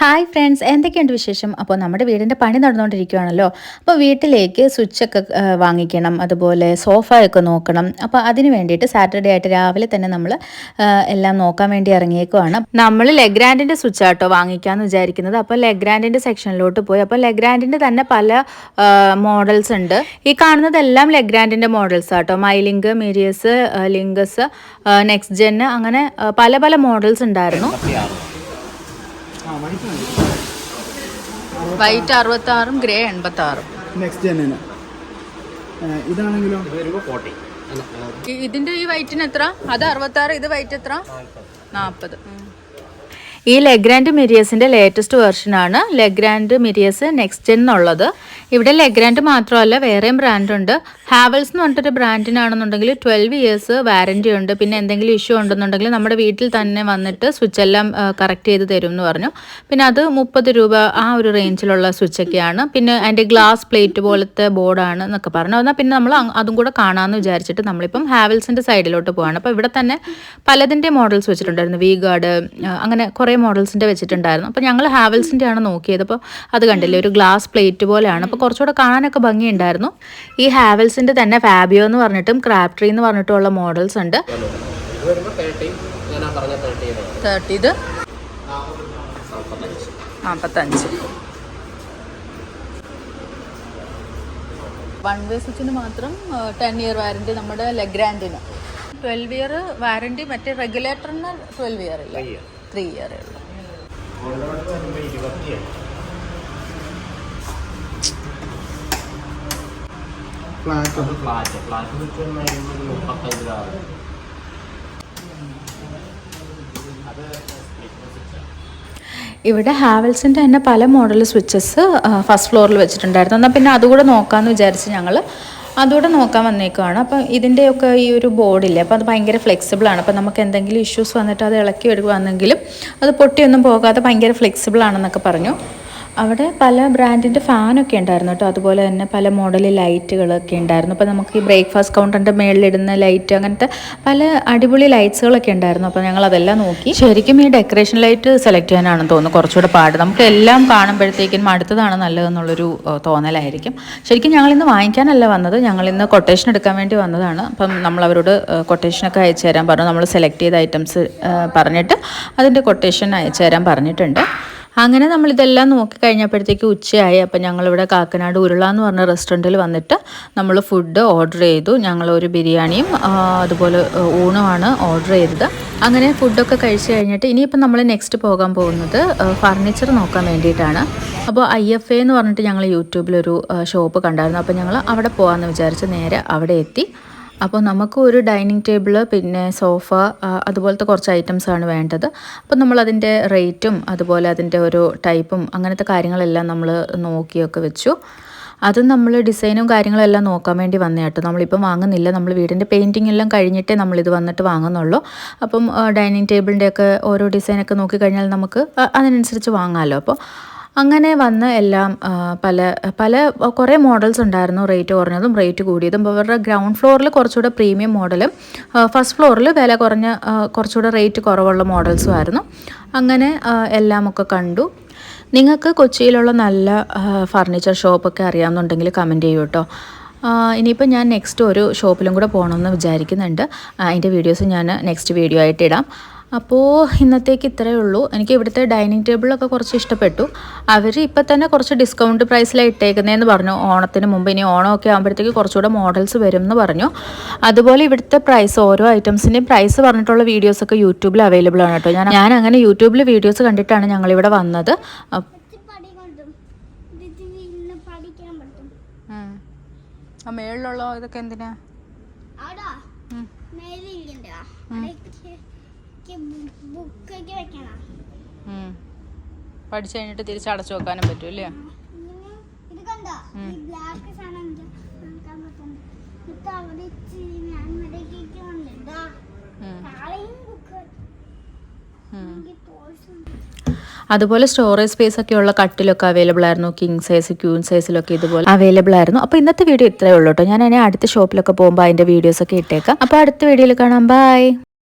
Hi friends എന്തൊക്കെയുണ്ട് വിശേഷം? അപ്പോൾ നമ്മുടെ വീടിന്റെ പണി നടന്നുകൊണ്ടിരിക്കുകയാണല്ലോ അപ്പോൾ വീട്ടിലേക്ക് സ്വിച്ചൊക്കെ വാങ്ങിക്കണം അതുപോലെ സോഫയൊക്കെ നോക്കണം. അപ്പോൾ അതിന് വേണ്ടിയിട്ട് സാറ്റർഡേ ആയിട്ട് രാവിലെ തന്നെ നമ്മൾ എല്ലാം നോക്കാൻ വേണ്ടി ഇറങ്ങിയേക്കുവാണ്. നമ്മൾ ലെഗ്രാൻഡിന്റെ സ്വിച്ച് ആട്ടോ വാങ്ങിക്കാമെന്ന് വിചാരിക്കുന്നത്. അപ്പോൾ ലെഗ്രാൻഡിന്റെ സെക്ഷനിലോട്ട് പോയി. അപ്പോൾ ലെഗ്രാൻഡിന്റെ തന്നെ പല മോഡൽസ് ഉണ്ട്. ഈ കാണുന്നതെല്ലാം ലെഗ്രാൻഡിന്റെ മോഡൽസ് ആട്ടോ മൈലിങ്ക് മീരിയസ് ലിങ്കസ് നെക്സ്റ്റ് ജെന്ന് അങ്ങനെ പല പല മോഡൽസ് ഉണ്ടായിരുന്നു. വൈറ്റ് അറുപത്തി ആറും ഗ്രേ എൺപത്തി ആറും നെക്സ്റ്റ് ജെന്നിന് ഇതാണെങ്കിലോ? ഇതിന്റെ ഈ വൈറ്റിന് എത്ര? അത് അറുപത്തി ആറ് ഇത് വൈറ്റ് എത്ര? നാൽപ്പത്. ഈ ലെഗ്രാൻഡ് മിരിയസിന്റെ ലേറ്റസ്റ്റ് വേർഷനാണ് ലെഗ്രാൻഡ് മിരിയസ് നെക്സ്റ്റ് ജെൻ എന്നുള്ളത്. ഇവിടെ ലെഗ്രാൻഡ് മാത്രമല്ല വേറെയും ബ്രാൻഡുണ്ട് ഹാവൽസ് എന്ന് പറഞ്ഞിട്ടൊരു ബ്രാൻഡിനാണെന്നുണ്ടെങ്കിൽ ട്വൽവ് ഇയേഴ്സ് വാരന്റി ഉണ്ട്. പിന്നെ എന്തെങ്കിലും ഇഷ്യൂ ഉണ്ടെന്നുണ്ടെങ്കിൽ നമ്മുടെ വീട്ടിൽ തന്നെ വന്നിട്ട് സ്വിച്ച് എല്ലാം കറക്റ്റ് ചെയ്ത് തരും എന്ന് പറഞ്ഞു. പിന്നെ അത് മുപ്പത് രൂപ ആ ഒരു റേഞ്ചിലുള്ള സ്വിച്ചൊക്കെയാണ് പിന്നെ അതിന്റെ ഗ്ലാസ് പ്ലേറ്റ് പോലത്തെ ബോർഡാണ് എന്നൊക്കെ പറഞ്ഞു. എന്നാൽ പിന്നെ നമ്മൾ അതും കൂടെ കാണാമെന്ന് വിചാരിച്ചിട്ട് നമ്മളിപ്പം ഹാവൽസിന്റെ സൈഡിലോട്ട് പോവാണ്. അപ്പോൾ ഇവിടെ തന്നെ പലതിന്റെ മോഡൽസ് വെച്ചിട്ടുണ്ടായിരുന്നു. വി ഗാർഡ് അങ്ങനെ കുറേ മോഡൽസിന്റെ വെച്ചിട്ടുണ്ടായിരുന്നു. അപ്പോൾ ഞങ്ങൾ ഹാവൽസിന്റെ ആണ് നോക്കിയത്. അപ്പോൾ അത് കണ്ടില്ലേ? ഒരു ഗ്ലാസ് പ്ലേറ്റ് പോലെയാണ്. അപ്പോൾ കുറച്ചുകൂടെ കാണാനൊക്കെ ഭംഗിയുണ്ടായിരുന്നു. ഈ ഹാവൽസിന്റെ തന്നെ ഫാബിയോ എന്ന് പറഞ്ഞിട്ടും ക്രാഫ്റ്ററി എന്ന് പറഞ്ഞിട്ടുള്ള മോഡൽസ് ഉണ്ട്. നാൽപ്പത്തഞ്ച് വൺ വേ സ്വിച്ചിന് മാത്രം ടെൻ ഇയർ വാറന്റി നമ്മുടെ ലെഗ്രാൻഡിന് ട്വൽവ് ഇയർ വാറണ്ടി മറ്റേ റെഗുലേറ്ററിന് ട്വൽവ് ഇയർ ഇല്ല. ത്രീ ഇയർ ഉള്ളു. ഇവിടെ ഹാവൽസിന്റെ തന്നെ പല മോഡൽ സ്വിച്ചസ് ഫസ്റ്റ് ഫ്ലോറിൽ വെച്ചിട്ടുണ്ടായിരുന്നു. എന്നാൽ പിന്നെ അതുകൂടെ നോക്കാമെന്ന് വിചാരിച്ച് ഞങ്ങൾ അതുകൂടെ നോക്കാൻ വന്നേക്കുവാണ്. അപ്പം ഇതിന്റെയൊക്കെ ഈ ഒരു ബോർഡില്ലേ അപ്പോൾ അത് ഭയങ്കര ഫ്ലെക്സിബിൾ ആണ് അപ്പോൾ നമുക്ക് എന്തെങ്കിലും ഇഷ്യൂസ് വന്നിട്ട് അത് ഇളക്കി എടുക്കുകയാണെങ്കിലും അത് പൊട്ടിയൊന്നും പോകാതെ ഭയങ്കര ഫ്ലെക്സിബിൾ ആണെന്നൊക്കെ പറഞ്ഞു. അവിടെ പല ബ്രാൻഡിന്റെ ഫാനൊക്കെ ഉണ്ടായിരുന്നു കേട്ടോ. അതുപോലെ തന്നെ പല മോഡൽ ലൈറ്റുകളൊക്കെ ഉണ്ടായിരുന്നു. അപ്പോൾ നമുക്ക് ഈ ബ്രേക്ക്ഫാസ്റ്റ് കൗണ്ടറിന്റെ മേളിലിടുന്ന ലൈറ്റ് അങ്ങനത്തെ പല അടിപൊളി ലൈറ്റ്സുകളൊക്കെ ഉണ്ടായിരുന്നു. അപ്പോൾ ഞങ്ങൾ അതെല്ലാം നോക്കി. ശരിക്കും ഈ ഡെക്കറേഷൻ ലൈറ്റ് സെലക്ട് ചെയ്യാനാണെന്ന് തോന്നുന്നു. കുറച്ചുകൂടെ പാട്. നമുക്ക് എല്ലാം കാണുമ്പോഴത്തേക്കും അടുത്തതാണ് നല്ലതെന്നുള്ളൊരു തോന്നലായിരിക്കും. ശരിക്കും ഞങ്ങൾ ഇന്ന് വാങ്ങിക്കാനല്ല വന്നത്. ഞങ്ങൾ ഇന്ന് കൊട്ടേഷൻ എടുക്കാൻ വേണ്ടി വന്നതാണ്. അപ്പം നമ്മൾ അവരോട് കൊട്ടേഷനൊക്കെ അയച്ചു തരാൻ പറഞ്ഞു. നമ്മൾ സെലക്ട് ചെയ്ത ഐറ്റംസ് പറഞ്ഞിട്ട് അതിന്റെ കൊട്ടേഷൻ അയച്ചു തരാൻ പറഞ്ഞിട്ടുണ്ട്. അങ്ങനെ നമ്മളിതെല്ലാം നോക്കി കഴിഞ്ഞപ്പോഴത്തേക്ക് ഉച്ചയായി. അപ്പം ഞങ്ങളിവിടെ കാക്കനാട് ഉരുള എന്ന് പറഞ്ഞ റെസ്റ്റോറന്റിൽ വന്നിട്ട് നമ്മൾ ഫുഡ് ഓർഡർ ചെയ്തു. ഞങ്ങൾ ഒരു ബിരിയാണിയും അതുപോലെ ഊണുമാണ് ഓർഡർ ചെയ്തത്. അങ്ങനെ ഫുഡൊക്കെ കഴിച്ച് കഴിഞ്ഞിട്ട് ഇനിയിപ്പം നമ്മൾ നെക്സ്റ്റ് പോകാൻ പോകുന്നത് ഫർണിച്ചർ നോക്കാൻ വേണ്ടിയിട്ടാണ്. അപ്പോൾ ഐ എഫ് എ എന്ന് പറഞ്ഞിട്ട് ഞങ്ങൾ യൂട്യൂബിലൊരു ഷോപ്പ് കണ്ടായിരുന്നു. അപ്പോൾ ഞങ്ങൾ അവിടെ പോകാമെന്ന് വിചാരിച്ച് നേരെ അവിടെ എത്തി. അപ്പോൾ നമുക്ക് ഒരു ഡൈനിങ് ടേബിൾ പിന്നെ സോഫ അതുപോലത്തെ കുറച്ച് ഐറ്റംസ് ആണ് വേണ്ടത്. അപ്പോൾ നമ്മൾ അതിന്റെ റേറ്റും അതുപോലെ അതിന്റെ ഒരു ടൈപ്പും അങ്ങനത്തെ കാര്യങ്ങളെല്ലാം നമ്മൾ നോക്കിയൊക്കെ വെച്ചു. അത് നമ്മൾ ഡിസൈനും കാര്യങ്ങളെല്ലാം നോക്കാൻ വേണ്ടി വന്നേ കേട്ടോ. നമ്മളിപ്പം വാങ്ങുന്നില്ല. നമ്മൾ വീടിന്റെ പെയിന്റിംഗ് എല്ലാം കഴിഞ്ഞിട്ടേ നമ്മളിത് വന്നിട്ട് വാങ്ങുന്നുള്ളൂ. അപ്പം ഡൈനിങ് ടേബിളിന്റെയൊക്കെ ഓരോ ഡിസൈനൊക്കെ നോക്കിക്കഴിഞ്ഞാൽ നമുക്ക് അതിനനുസരിച്ച് വാങ്ങാമല്ലോ അപ്പോൾ അങ്ങനെ വന്ന് എല്ലാം പല പല കുറേ മോഡൽസ് ഉണ്ടായിരുന്നു റേറ്റ് കുറഞ്ഞതും റേറ്റ് കൂടിയതും. അപ്പോൾ അവരുടെ ഗ്രൗണ്ട് ഫ്ലോറിൽ കുറച്ചുകൂടെ പ്രീമിയം മോഡലും ഫസ്റ്റ് ഫ്ലോറിൽ വില കുറഞ്ഞ കുറച്ചുകൂടെ റേറ്റ് കുറവുള്ള മോഡൽസും ആയിരുന്നു. അങ്ങനെ എല്ലാമൊക്കെ കണ്ടു. നിങ്ങൾക്ക് കൊച്ചിയിലുള്ള നല്ല ഫർണിച്ചർ ഷോപ്പൊക്കെ അറിയാമെന്നുണ്ടെങ്കിൽ കമന്റ് ചെയ്യൂ കേട്ടോ ഇനിയിപ്പോൾ ഞാൻ നെക്സ്റ്റ് ഒരു ഷോപ്പിലും കൂടെ പോകണമെന്ന് വിചാരിക്കുന്നുണ്ട്. അതിന്റെ വീഡിയോസ് ഞാൻ നെക്സ്റ്റ് വീഡിയോ ആയിട്ട് ഇടാം. അപ്പോൾ ഇന്നത്തേക്ക് ഇത്രയേ ഉള്ളൂ. എനിക്ക് ഇവിടുത്തെ ഡൈനിങ് ടേബിളൊക്കെ കുറച്ച് ഇഷ്ടപ്പെട്ടു. അവർ ഇപ്പം തന്നെ കുറച്ച് ഡിസ്കൗണ്ട് പ്രൈസിലാണ് ഇട്ടേക്കുന്നതെന്ന് പറഞ്ഞു. ഓണത്തിന് മുമ്പ് ഇനി ഓണമൊക്കെ ആകുമ്പോഴത്തേക്ക് കുറച്ചുകൂടെ മോഡൽസ് വരും എന്ന് പറഞ്ഞു. അതുപോലെ ഇവിടുത്തെ പ്രൈസ് ഓരോ ഐറ്റംസിന്റെയും പ്രൈസ് പറഞ്ഞിട്ടുള്ള വീഡിയോസൊക്കെ യൂട്യൂബിൽ അവൈലബിൾ ആണ് കേട്ടോ. ഞാൻ ഞാൻ അങ്ങനെ യൂട്യൂബിൽ വീഡിയോസ് കണ്ടിട്ടാണ് ഞങ്ങളിവിടെ വന്നത്. മേളിലുള്ള ഇതൊക്കെ എന്തിനാ? വെക്കണം പഠിച്ചു കഴിഞ്ഞിട്ട് തിരിച്ച് അടച്ചു വെക്കാനും പറ്റും ഉണ്ട്. അതുപോലെ സ്റ്റോറേജ് സ്പേസ് ഒക്കെ ഉള്ള കട്ടിലൊക്കെ അവൈലബിൾ ആയിരുന്നു. കിങ് സൈസ് ക്യൂൺ സൈസിലൊക്കെ ഇതുപോലെ അവൈലബിൾ ആയിരുന്നു. അപ്പോൾ ഇന്നത്തെ വീഡിയോ ഇത്രേ ഉള്ളൂ കേട്ടോ. ഞാൻ അതിനെ അടുത്ത ഷോപ്പിലൊക്കെ പോകുമ്പോൾ അതിന്റെ വീഡിയോസ് ഒക്കെ ഇട്ടേക്കാം. അപ്പോൾ അടുത്ത വീഡിയോയിൽ കാണാം. ബൈ